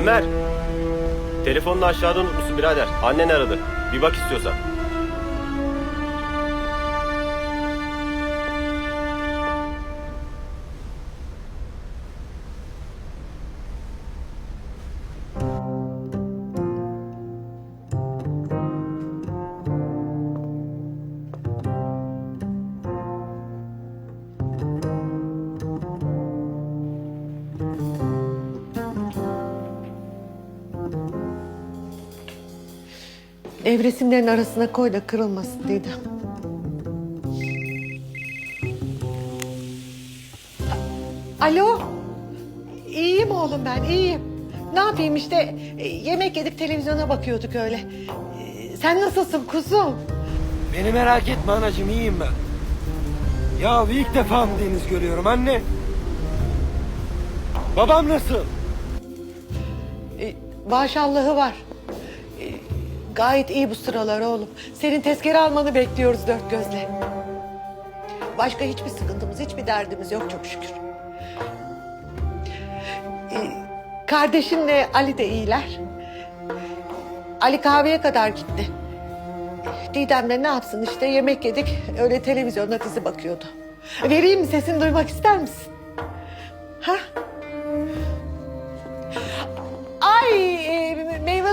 Ömer. Telefonunu aşağıda unutmuşsun birader. Annen aradı. Bir bak istiyorsan. Ev resimlerin arasına koy da kırılmasın dedim. Alo. İyiyim oğlum ben iyiyim. Ne yapayım işte e, yemek yedik televizyona bakıyorduk öyle. E, Sen nasılsın kuzum? Beni merak etme anacığım iyiyim ben. Ya ilk defa mı deniz görüyorum anne? Babam nasıl? E, Maşallahı var. Gayet iyi bu sıralar oğlum. Senin tezkere almanı bekliyoruz dört gözle. Başka hiçbir sıkıntımız, hiçbir derdimiz yok çok şükür. E, Kardeşinle Ali de iyiler. Ali kahveye kadar gitti. Didem de ne yapsın işte yemek yedik. Öyle televizyonda dizi bakıyordu. Vereyim mi sesini duymak ister misin? Ha?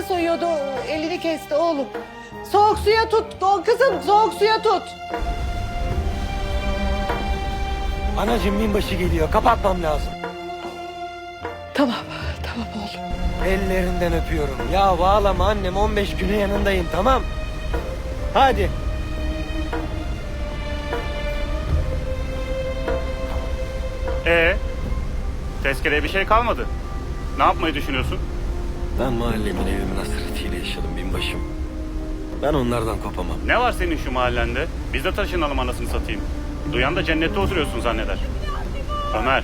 Soyuyordu elini kesti oğlum. Soğuk suya tut kızım soğuk suya tut. Anacığım binbaşı geliyor kapatmam lazım. Tamam tamam oğlum. Ellerinden öpüyorum. Ya ağlama annem 15 güne yanındayım tamam. Hadi. Ee, tezkereye bir şey kalmadı. Ne yapmayı düşünüyorsun? Ben mahallemin evimin hasretiyle yaşadım binbaşım. Ben onlardan kopamam. Ne var senin şu mahallende? Biz de taşınalım anasını satayım. Duyan da cennette oturuyorsun zanneder. Ömer,